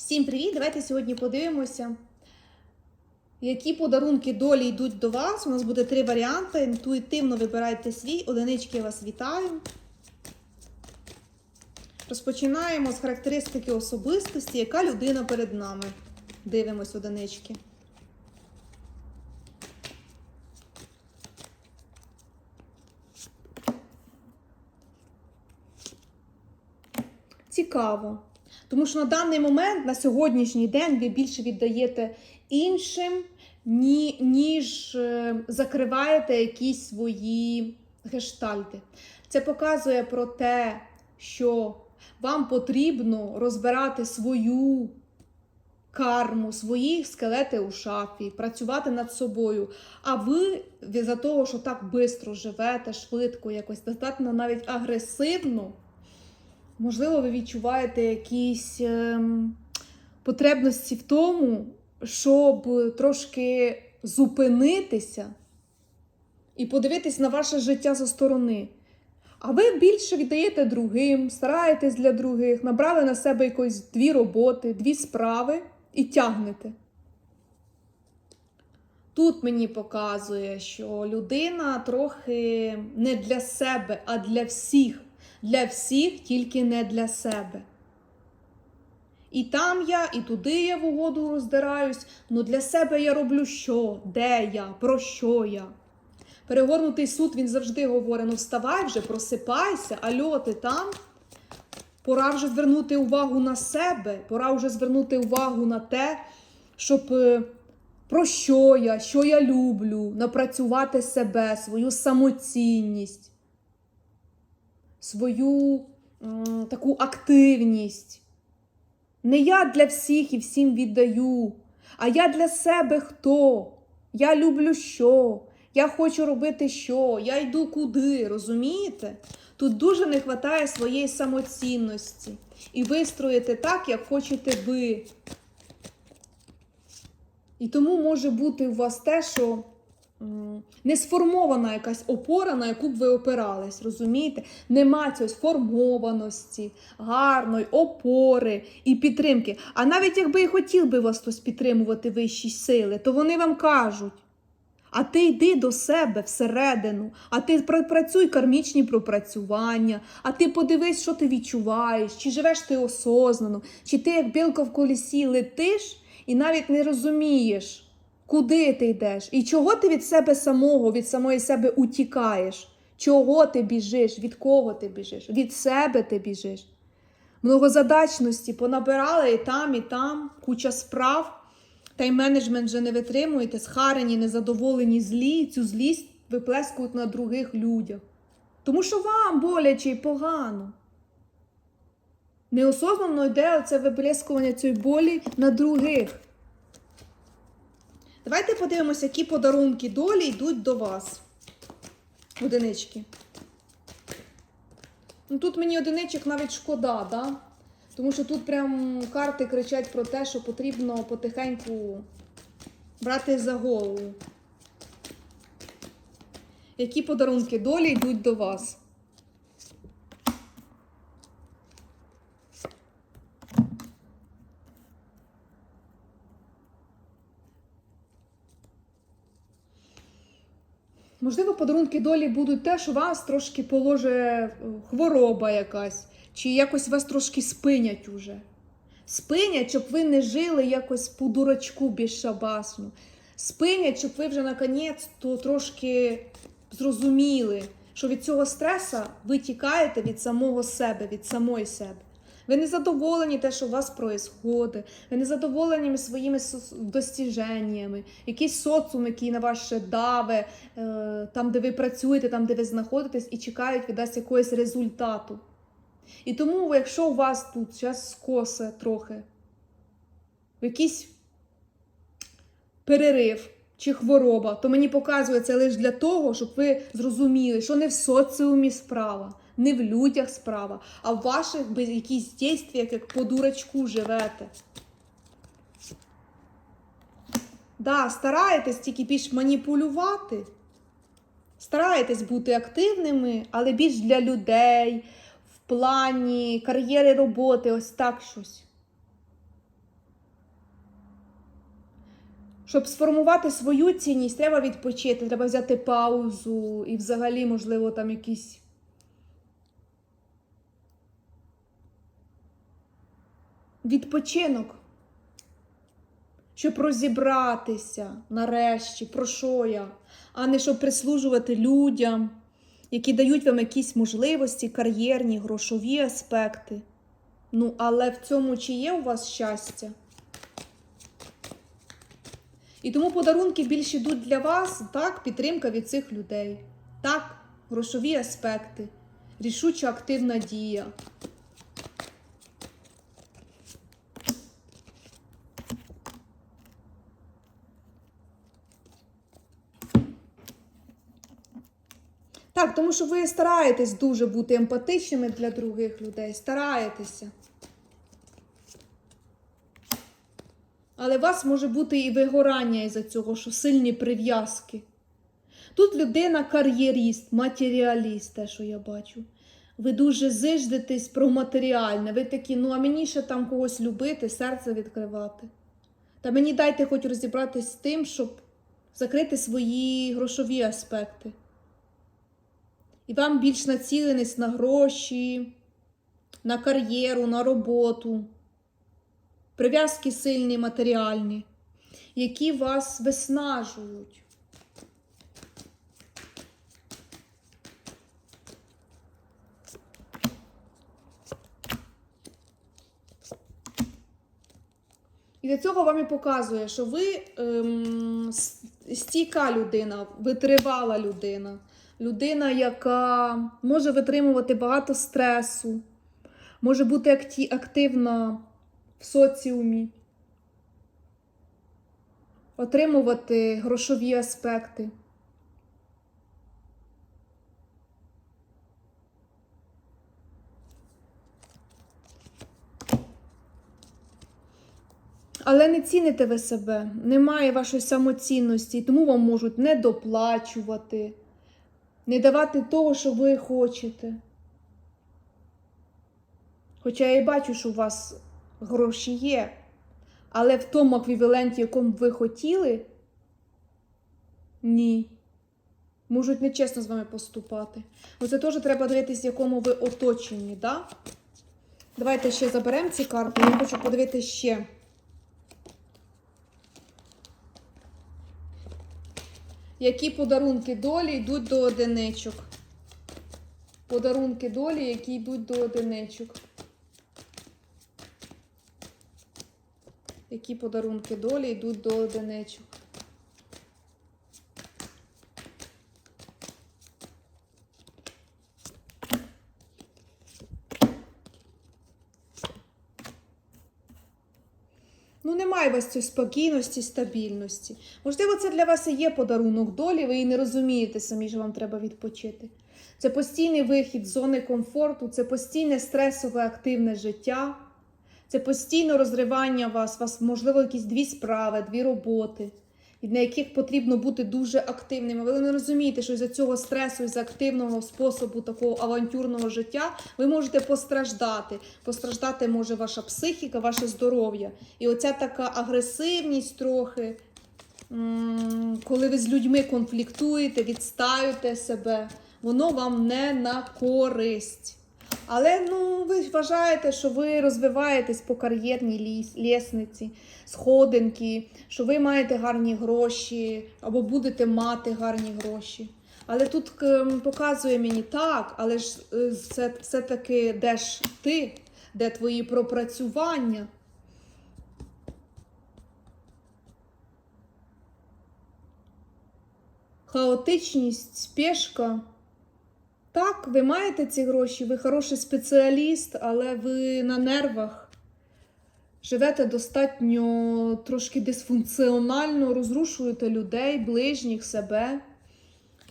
Всім привіт! Давайте сьогодні подивимося, які подарунки долі йдуть до вас. У нас буде три варіанти. Інтуїтивно вибирайте свій. Одинички я вас вітаю. Розпочинаємо з характеристики особистості, яка людина перед нами. Дивимось одинички. Цікаво. Тому що на даний момент, на сьогоднішній день, ви більше віддаєте іншим, ні, ніж е, закриваєте якісь свої гештальти. Це показує про те, що вам потрібно розбирати свою карму, свої скелети у шафі, працювати над собою. А ви за того, що так швидко живете, швидко, якось достатньо навіть агресивно. Можливо, ви відчуваєте якісь ем, потребності в тому, щоб трошки зупинитися і подивитись на ваше життя зі сторони. А ви більше віддаєте другим, стараєтесь для других, набрали на себе якось дві роботи, дві справи і тягнете. Тут мені показує, що людина трохи не для себе, а для всіх. Для всіх, тільки не для себе. І там я, і туди я в угоду роздираюсь. Ну для себе я роблю що? Де я? Про що я? Перегорнутий суд він завжди говорить: ну вставай вже, просипайся, альо, ти там. Пора вже звернути увагу на себе, пора вже звернути увагу на те, щоб е, про що я, що я люблю, напрацювати себе, свою самоцінність свою таку активність. Не я для всіх і всім віддаю, а я для себе хто? Я люблю що? Я хочу робити що? Я йду куди, розумієте? Тут дуже не вистачає своєї самоцінності. І вистроїти так, як хочете ви. І тому може бути у вас те, що не сформована якась опора, на яку б ви опирались, розумієте? Нема цієї сформованості, гарної опори і підтримки. А навіть якби і хотів би вас хтось підтримувати вищі сили, то вони вам кажуть. А ти йди до себе всередину, а ти працюй кармічні пропрацювання, а ти подивись, що ти відчуваєш, чи живеш ти осознано, чи ти, як білка в колісі, летиш і навіть не розумієш. Куди ти йдеш? І чого ти від себе самого, від самої себе утікаєш? Чого ти біжиш? Від кого ти біжиш? Від себе ти біжиш. Многозадачності понабирали і там, і там, куча справ. Тайм-менеджмент вже не витримуєте, схарені, незадоволені, злі, і цю злість виплескують на других людях. Тому що вам боляче і погано. Неосознано йде оце виплескування цієї болі на других. Давайте подивимося, які подарунки долі йдуть до вас. Одинички. Ну, Тут мені одиничок навіть шкода, да? тому що тут прям карти кричать про те, що потрібно потихеньку брати за голову. Які подарунки долі йдуть до вас? Можливо, подарунки долі будуть те, що вас трошки положе хвороба якась, чи якось вас трошки спинять уже. Спинять, щоб ви не жили якось по дурачку безшабасно. Спинять, щоб ви вже наконець то трошки зрозуміли, що від цього стреса ви тікаєте від самого себе, від самої себе. Ви не задоволені те, що у вас происходить, ви не задоволені своїми достіженнями, якийсь соціум, який на вас ще даве, е, там, де ви працюєте, там, де ви знаходитесь, і чекають від вас якогось результату. І тому, якщо у вас тут зараз скосе трохи, якийсь перерив чи хвороба, то мені показує це лише для того, щоб ви зрозуміли, що не в соціумі справа не в людях справа, а в ваших якісь дійствах, як по дурачку живете. Да, стараєтесь тільки більш маніпулювати. Стараєтесь бути активними, але більш для людей, в плані кар'єри роботи, ось так щось. Щоб сформувати свою цінність, треба відпочити, треба взяти паузу і взагалі, можливо, там якісь. Відпочинок. Щоб розібратися нарешті, про що я, а не щоб прислужувати людям, які дають вам якісь можливості, кар'єрні, грошові аспекти. Ну, але в цьому чи є у вас щастя? І тому подарунки більш йдуть для вас, так, підтримка від цих людей. Так, грошові аспекти, рішуча активна дія. Так, тому що ви стараєтесь дуже бути емпатичними для других людей, стараєтеся. Але у вас може бути і вигорання із-за цього, що сильні прив'язки. Тут людина кар'єріст, матеріаліст, те, що я бачу. Ви дуже зиждетесь про матеріальне. Ви такі, ну а мені ще там когось любити, серце відкривати. Та мені дайте хоч розібратись з тим, щоб закрити свої грошові аспекти. І вам більш націленість на гроші, на кар'єру, на роботу, прив'язки сильні, матеріальні, які вас виснажують. І для цього вам і показує, що ви ем, стійка людина, витривала людина. Людина, яка може витримувати багато стресу, може бути активна в соціумі, отримувати грошові аспекти. Але не ціните ви себе, немає вашої самоцінності, тому вам можуть не доплачувати, не давати того, що ви хочете. Хоча я і бачу, що у вас гроші є, але в тому еквіваленті, якому ви хотіли, ні. Можуть нечесно з вами поступати. Оце теж треба дивитися, в якому ви оточенні, да? Давайте ще заберемо ці карти. Я хочу подивитися ще. Які подарунки долі йдуть до одиничок? Подарунки долі, які йдуть до одиничок. Які подарунки долі йдуть до одиничок? Ну, немає вас цієї спокійності, стабільності. Можливо, це для вас і є подарунок долі, ви і не розумієте самі, що вам треба відпочити. Це постійний вихід з зони комфорту, це постійне стресове активне життя, це постійне розривання вас, вас, можливо, якісь дві справи, дві роботи, на яких потрібно бути дуже активними. Ви не розумієте, що із-за цього стресу, із активного способу такого авантюрного життя ви можете постраждати. Постраждати може ваша психіка, ваше здоров'я. І оця така агресивність трохи, коли ви з людьми конфліктуєте, відстаюєте себе, воно вам не на користь. Але ну, ви вважаєте, що ви розвиваєтесь по кар'єрній ліс, лісниці, сходинки, що ви маєте гарні гроші або будете мати гарні гроші. Але тут ем, показує мені так, але ж це все-таки де ж ти, де твої пропрацювання? Хаотичність, спешка. Так, ви маєте ці гроші, ви хороший спеціаліст, але ви на нервах. Живете достатньо трошки дисфункціонально, розрушуєте людей, ближніх, себе.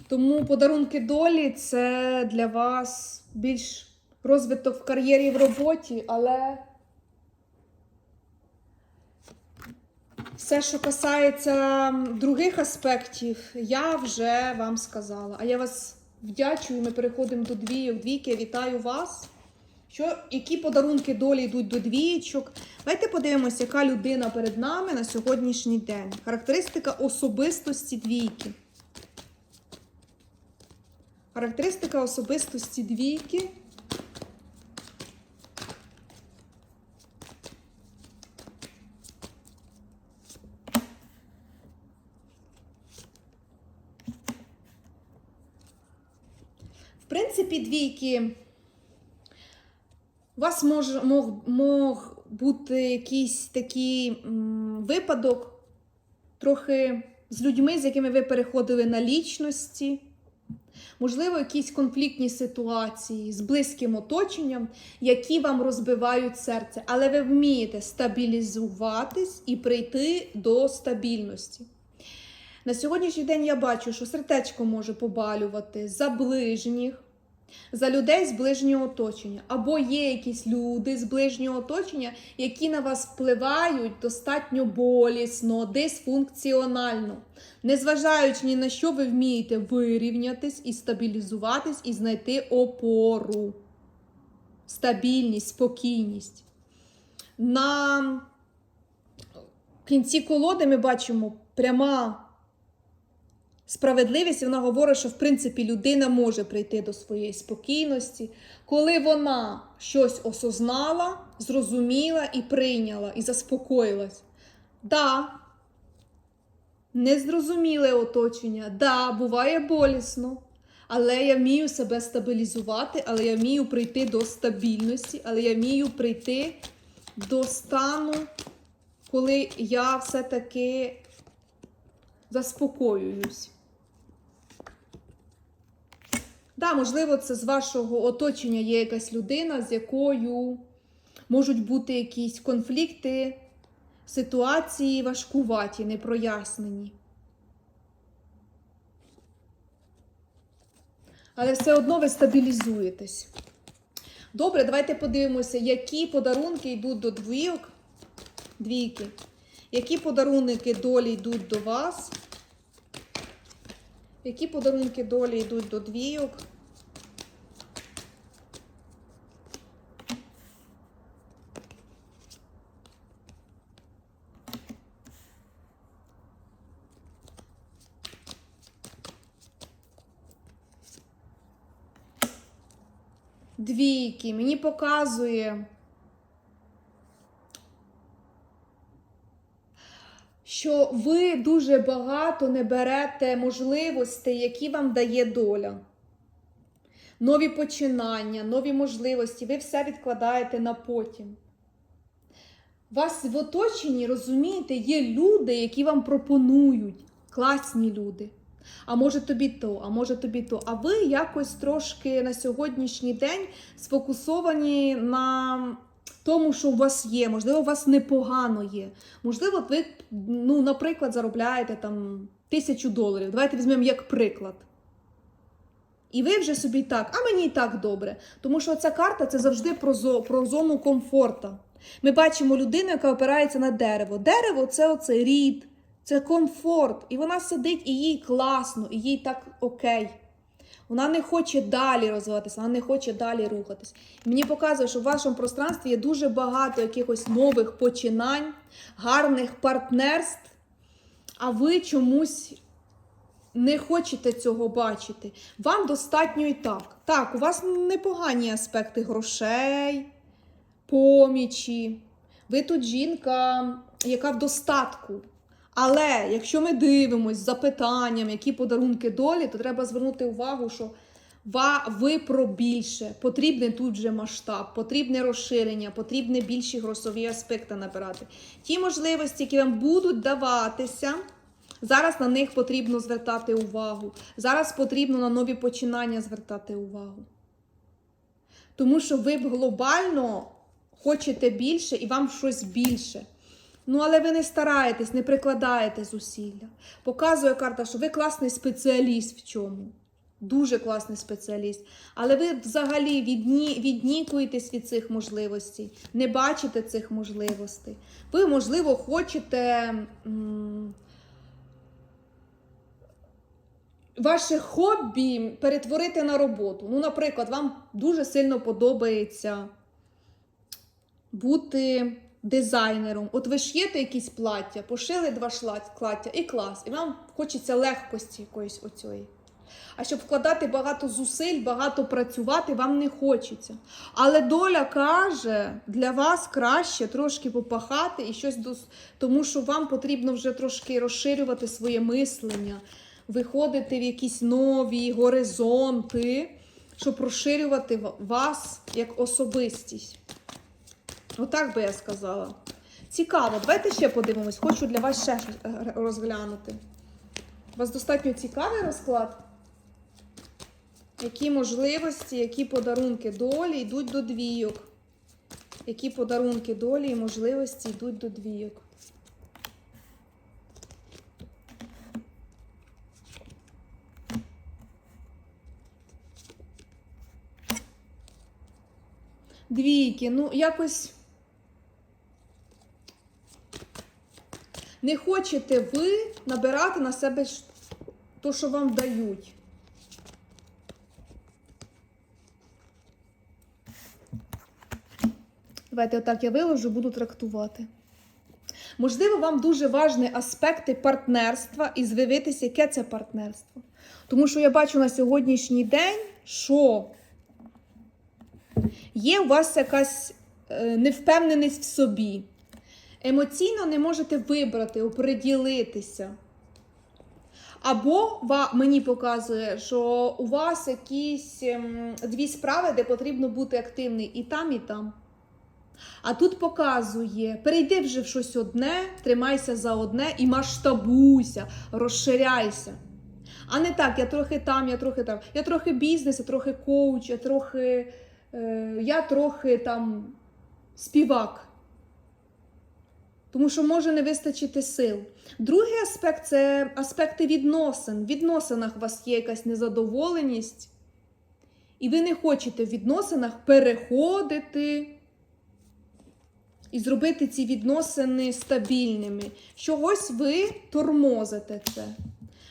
Тому подарунки долі це для вас більш розвиток в кар'єрі в роботі, але все, що касається других аспектів, я вже вам сказала. А я вас вдячую. Ми переходимо до двійок. Двійки, вітаю вас. Що, які подарунки долі йдуть до двієчок? Давайте подивимося, яка людина перед нами на сьогоднішній день. Характеристика особистості двійки. Характеристика особистості двійки. В принципі, двійки. У вас мож, мог, мог бути якийсь такий м, випадок, трохи з людьми, з якими ви переходили на лічності. Можливо, якісь конфліктні ситуації з близьким оточенням, які вам розбивають серце, але ви вмієте стабілізуватись і прийти до стабільності. На сьогоднішній день я бачу, що сердечко може побалювати за ближніх, за людей з ближнього оточення. Або є якісь люди з ближнього оточення, які на вас впливають достатньо болісно, дисфункціонально. Незважаючи ні на що, ви вмієте вирівнятись і стабілізуватись, і знайти опору, стабільність, спокійність. На кінці колоди ми бачимо пряма справедливість, вона говорить, що в принципі людина може прийти до своєї спокійності, коли вона щось осознала, зрозуміла і прийняла, і заспокоїлась. Да, незрозуміле оточення, да, буває болісно. Але я вмію себе стабілізувати, але я вмію прийти до стабільності, але я вмію прийти до стану, коли я все-таки заспокоююсь. Да, можливо, це з вашого оточення є якась людина, з якою можуть бути якісь конфлікти, ситуації важкуваті, непрояснені. Але все одно ви стабілізуєтесь. Добре, давайте подивимося, які подарунки йдуть до двійок. Двійки. Які подарунки долі йдуть до вас? Які подарунки долі йдуть до двійок? Двійки. Мені показує. Що ви дуже багато не берете можливостей, які вам дає доля. Нові починання, нові можливості, ви все відкладаєте на потім. Вас в оточенні, розумієте, є люди, які вам пропонують, класні люди. А може тобі то, а може тобі то. А ви якось трошки на сьогоднішній день сфокусовані на тому, що у вас є, можливо, у вас непогано є. Можливо, ви, ну, наприклад, заробляєте там тисячу доларів. Давайте візьмемо як приклад. І ви вже собі так, а мені і так добре. Тому що ця карта це завжди про, зо, про зону комфорту. Ми бачимо людину, яка опирається на дерево. Дерево це оце рід, це комфорт. І вона сидить, і їй класно, і їй так окей. Вона не хоче далі розвиватися, вона не хоче далі рухатись. Мені показує, що в вашому пространстві є дуже багато якихось нових починань, гарних партнерств, а ви чомусь не хочете цього бачити. Вам достатньо і так. Так, у вас непогані аспекти грошей, помічі. Ви тут жінка, яка в достатку. Але якщо ми дивимося з запитанням, які подарунки долі, то треба звернути увагу, що ви про більше. Потрібний тут вже масштаб, потрібне розширення, потрібні більші грошові аспекти набирати. Ті можливості, які вам будуть даватися, зараз на них потрібно звертати увагу. Зараз потрібно на нові починання звертати увагу. Тому що ви глобально хочете більше і вам щось більше. Ну, але ви не стараєтесь, не прикладаєте зусилля. Показує карта, що ви класний спеціаліст в чому. Дуже класний спеціаліст. Але ви взагалі відні, віднікуєтесь від цих можливостей, не бачите цих можливостей. Ви, можливо, хочете м ваше хобі перетворити на роботу. Ну, наприклад, вам дуже сильно подобається бути дизайнером. От ви ш'єте якісь плаття, пошили два плаття і клас. І вам хочеться легкості якоїсь оцієї. А щоб вкладати багато зусиль, багато працювати, вам не хочеться. Але доля каже, для вас краще трошки попахати і щось дос... тому що вам потрібно вже трошки розширювати своє мислення, виходити в якісь нові горизонти, щоб розширювати вас як особистість. Отак би я сказала. Цікаво, давайте ще подивимось. Хочу для вас ще е, розглянути. У вас достатньо цікавий розклад? Які можливості, які подарунки долі йдуть до двійок? Які подарунки долі і можливості йдуть до двійок? Двійки, ну якось не хочете ви набирати на себе то, що вам дають. Давайте отак я виложу, буду трактувати. Можливо, вам дуже важні аспекти партнерства і звивитися, яке це партнерство. Тому що я бачу на сьогоднішній день, що є у вас якась е, невпевненість в собі. Емоційно не можете вибрати, оприділитися. Або мені показує, що у вас якісь ем, дві справи, де потрібно бути активний і там, і там. А тут показує: перейди вже в щось одне, тримайся за одне і масштабуйся, розширяйся. А не так, я трохи там, я трохи там. Я трохи бізнес, я трохи коуч, я трохи, е, я трохи там співак. Тому що може не вистачити сил. Другий аспект це аспекти відносин. В відносинах у вас є якась незадоволеність, і ви не хочете в відносинах переходити і зробити ці відносини стабільними. Чогось ви тормозите це.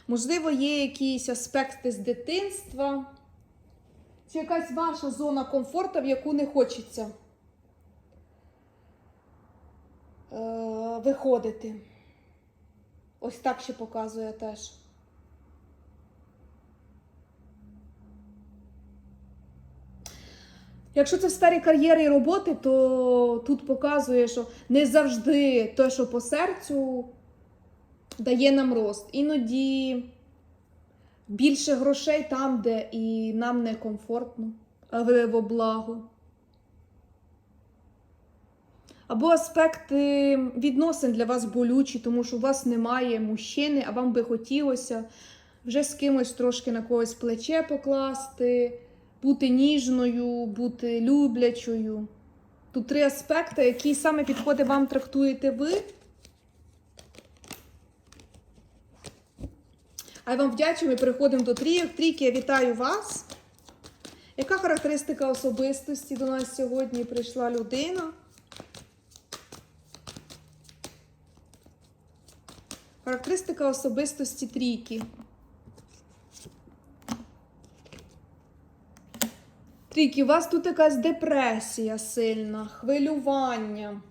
Можливо, є якісь аспекти з дитинства, чи якась ваша зона комфорту, в яку не хочеться е, виходити. Ось так ще показує теж. Якщо це в сфері кар'єри і роботи, то тут показує, що не завжди те, що по серцю, дає нам рост. Іноді більше грошей там, де і нам не комфортно, а ви во благо. Або аспекти відносин для вас болючі, тому що у вас немає мужчини, а вам би хотілося вже з кимось трошки на когось плече покласти, бути ніжною, бути люблячою. Тут три аспекти, які саме підходи вам трактуєте ви. А я вам вдячна, ми переходимо до трійок. Трійки, я вітаю вас. Яка характеристика особистості до нас сьогодні прийшла людина? Характеристика особистості трійки. Трійки, у вас тут якась депресія сильна, хвилювання.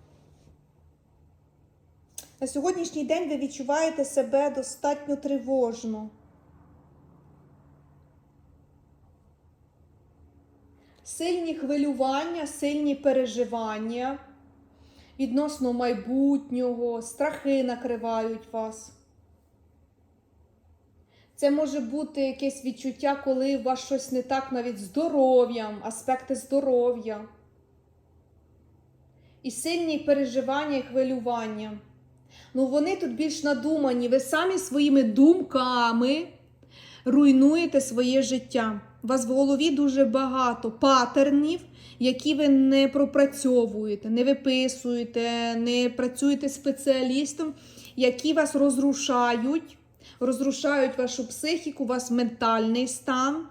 На сьогоднішній день ви відчуваєте себе достатньо тривожно. Сильні хвилювання, сильні переживання відносно майбутнього, страхи накривають вас. Це може бути якесь відчуття, коли у вас щось не так навіть здоров'ям, аспекти здоров'я. І сильні переживання і хвилювання. Ну, вони тут більш надумані. Ви самі своїми думками руйнуєте своє життя. У вас в голові дуже багато патернів, які ви не пропрацьовуєте, не виписуєте, не працюєте спеціалістом, які вас розрушають, розрушають вашу психіку, ваш ментальний стан.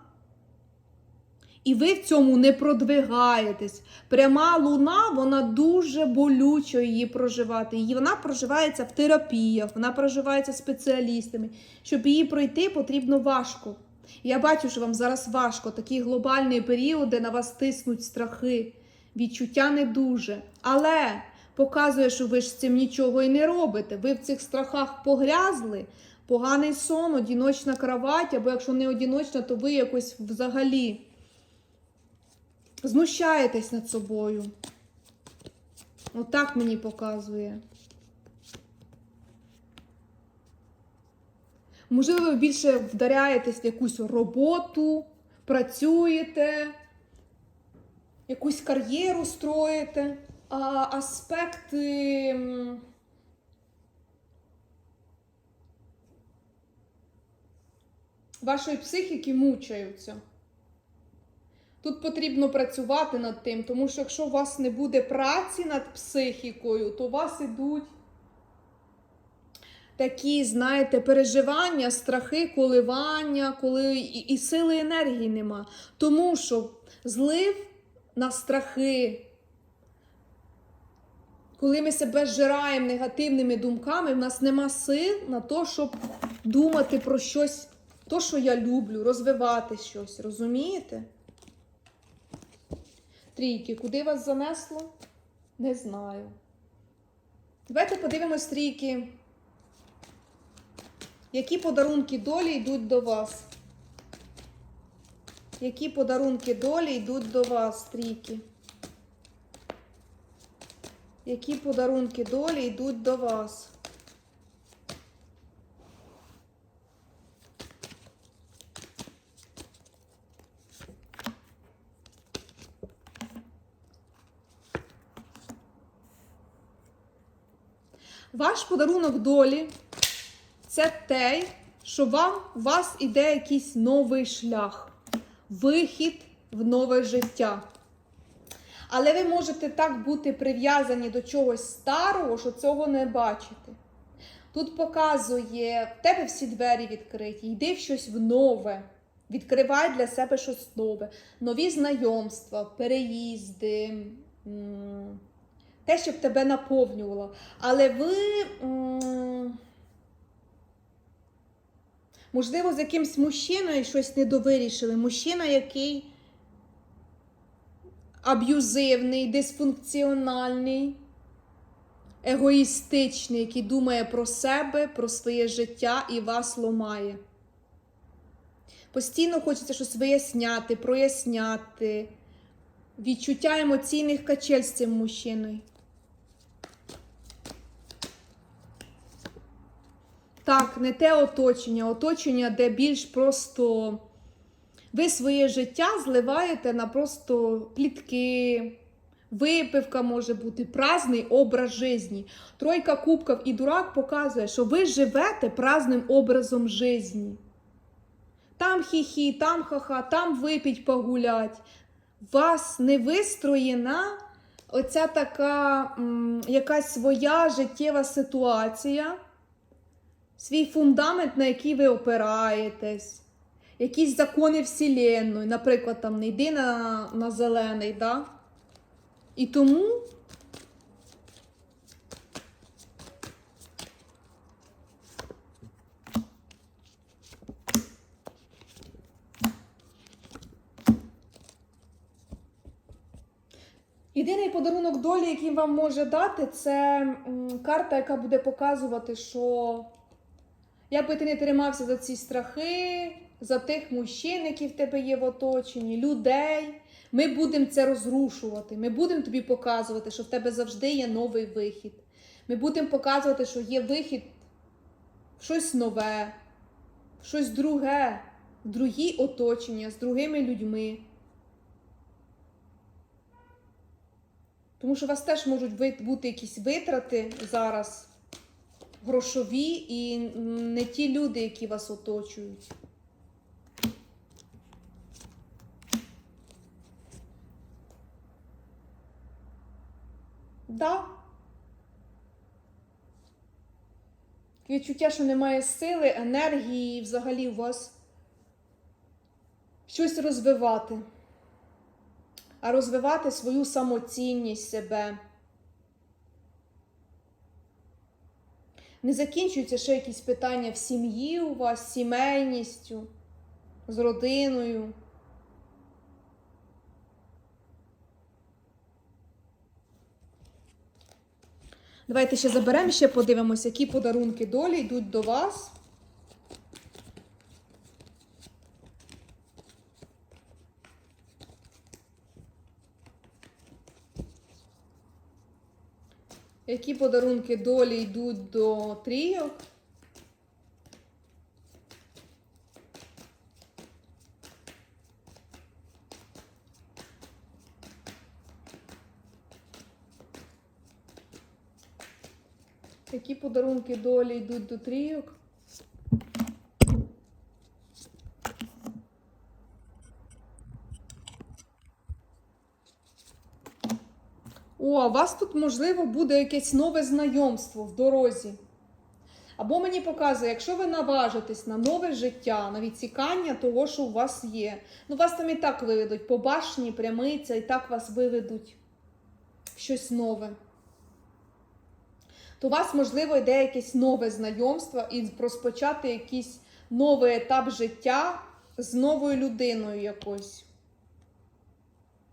І ви в цьому не продвигаєтесь. Пряма луна, вона дуже болючо її проживати. Її вона проживається в терапіях, вона проживається спеціалістами. Щоб її пройти, потрібно важко. Я бачу, що вам зараз важко, такі глобальні періоди на вас тиснуть страхи. відчуття не дуже. Але показує, що ви ж з цим нічого і не робите. Ви в цих страхах погрязли, поганий сон, одіночна кровать, або якщо не одіночна, то ви якось взагалі знущаєтесь над собою. Отак мені показує. Можливо, ви більше вдаряєтесь в якусь роботу, працюєте, якусь кар'єру строїте, а аспекти. Вашої психіки мучаються. Тут потрібно працювати над тим, тому що якщо у вас не буде праці над психікою, то у вас ідуть такі, знаєте, переживання, страхи, коливання, коли і, і сили енергії нема. Тому що злив на страхи, коли ми себе зжираємо негативними думками, в нас нема сил на те, щоб думати про щось, то, що я люблю, розвивати щось. Розумієте? Трійки, куди вас занесло? Не знаю. Давайте подивимось трійки. Які подарунки долі йдуть до вас? Які подарунки долі йдуть до вас, трійки? Які подарунки долі йдуть до вас? Ваш подарунок долі це те, що вам у вас іде якийсь новий шлях, вихід в нове життя. Але ви можете так бути прив'язані до чогось старого, що цього не бачите. Тут показує, в тебе всі двері відкриті, йди в щось в нове. Відкривай для себе щось нове, нові знайомства, переїзди, те, щоб тебе наповнювало. Але ви, можливо, з якимсь мужчиною щось недовирішили. Мужчина, який аб'юзивний, дисфункціональний, егоїстичний, який думає про себе, про своє життя і вас ломає. Постійно хочеться щось виясняти, проясняти. Відчуття емоційних качель з цим мужчиною. Так, не те оточення, оточення, де більш просто ви своє життя зливаєте на просто плітки, випивка може бути, праздний образ житті. Тройка кубків і дурак показує, що ви живете праздним образом житті. Там хі-хі, там ха-ха, там випіть погулять. Вас не вистроєна оця така м, якась своя життєва ситуація, свій фундамент, на який ви опираєтесь, якісь закони Вселенної, наприклад, там не йди на, на зелений, да? І тому Єдиний подарунок долі, який вам може дати, це карта, яка буде показувати, що як би ти не тримався за ці страхи, за тих мужчин, які в тебе є в оточенні, людей. Ми будемо це розрушувати. Ми будемо тобі показувати, що в тебе завжди є новий вихід. Ми будемо показувати, що є вихід в щось нове, в щось друге, в другі оточення, з другими людьми. Тому що у вас теж можуть бути якісь витрати зараз грошові і не ті люди, які вас оточують. Да. Відчуття, що немає сили, енергії, взагалі у вас щось розвивати а розвивати свою самоцінність себе. Не закінчуються ще якісь питання в сім'ї у вас, сімейністю, з родиною. Давайте ще заберемо, ще подивимося, які подарунки долі йдуть до вас. Які подарунки долі йдуть до трійок? Які подарунки долі йдуть до трійок? О, у вас тут, можливо, буде якесь нове знайомство в дорозі. Або мені показує, якщо ви наважитесь на нове життя, на відсікання того, що у вас є. Ну, вас там і так виведуть по башні, прямиця, і так вас виведуть щось нове. То у вас, можливо, йде якесь нове знайомство і розпочати якийсь новий етап життя з новою людиною якось.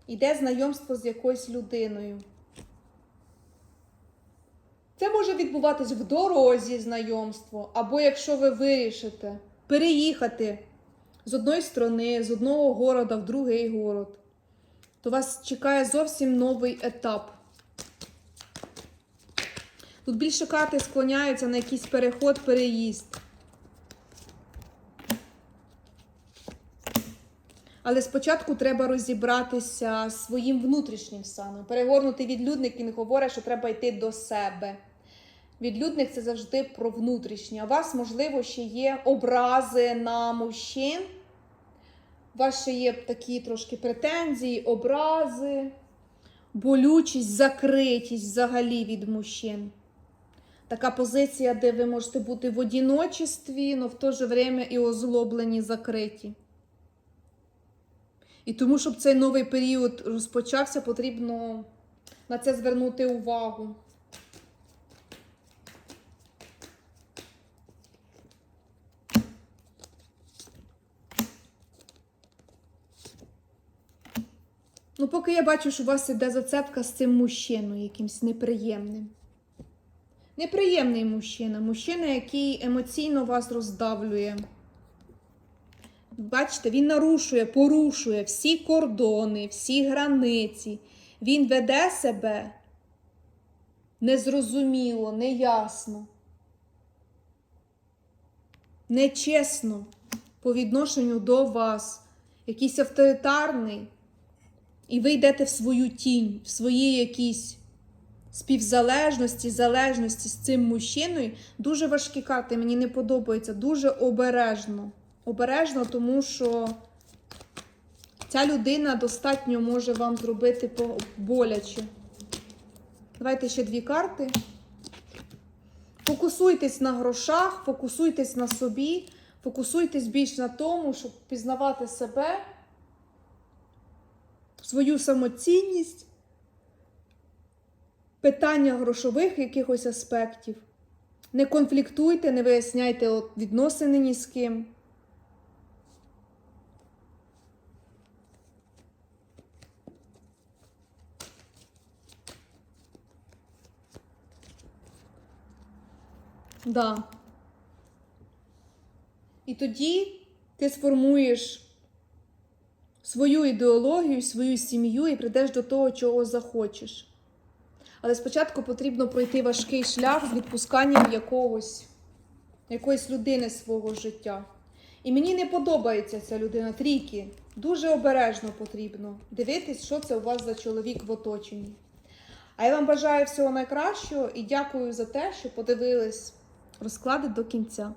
Іде знайомство з якоюсь людиною. Це може відбуватись в дорозі знайомство, або якщо ви вирішите переїхати з одної сторони, з одного города в другий город, то вас чекає зовсім новий етап. Тут більше карти склоняються на якийсь переход, переїзд. Але спочатку треба розібратися зі своїм внутрішнім станом. Перегорнутий відлюдник він говорить, що треба йти до себе. Відлюдник це завжди про внутрішнє. У вас, можливо, ще є образи на мужчин. У вас ще є такі трошки претензії, образи, болючість, закритість взагалі від мужчин. Така позиція, де ви можете бути в одіночестві, але в то же время і озлоблені, закриті. І тому, щоб цей новий період розпочався, потрібно на це звернути увагу. Ну, поки я бачу, що у вас іде зацепка з цим мужчиною, якимсь неприємним. Неприємний мужчина, мужчина, який емоційно вас роздавлює. Бачите, він нарушує, порушує всі кордони, всі границі. Він веде себе незрозуміло, неясно, нечесно по відношенню до вас, якийсь авторитарний, і ви йдете в свою тінь, в свої якісь співзалежності, залежності з цим мужчиною. Дуже важкі карти, мені не подобається, дуже обережно. Обережно, тому що ця людина достатньо може вам зробити боляче. Давайте ще дві карти. Фокусуйтесь на грошах, фокусуйтесь на собі, фокусуйтесь більш на тому, щоб пізнавати себе, свою самоцінність, питання грошових якихось аспектів. Не конфліктуйте, не виясняйте відносини ні з ким. Да. І тоді ти сформуєш свою ідеологію, свою сім'ю і прийдеш до того, чого захочеш. Але спочатку потрібно пройти важкий шлях з відпусканням якогось, якоїсь людини свого життя. І мені не подобається ця людина трійки. Дуже обережно потрібно дивитись, що це у вас за чоловік в оточенні. А я вам бажаю всього найкращого і дякую за те, що подивились розклади до кінця.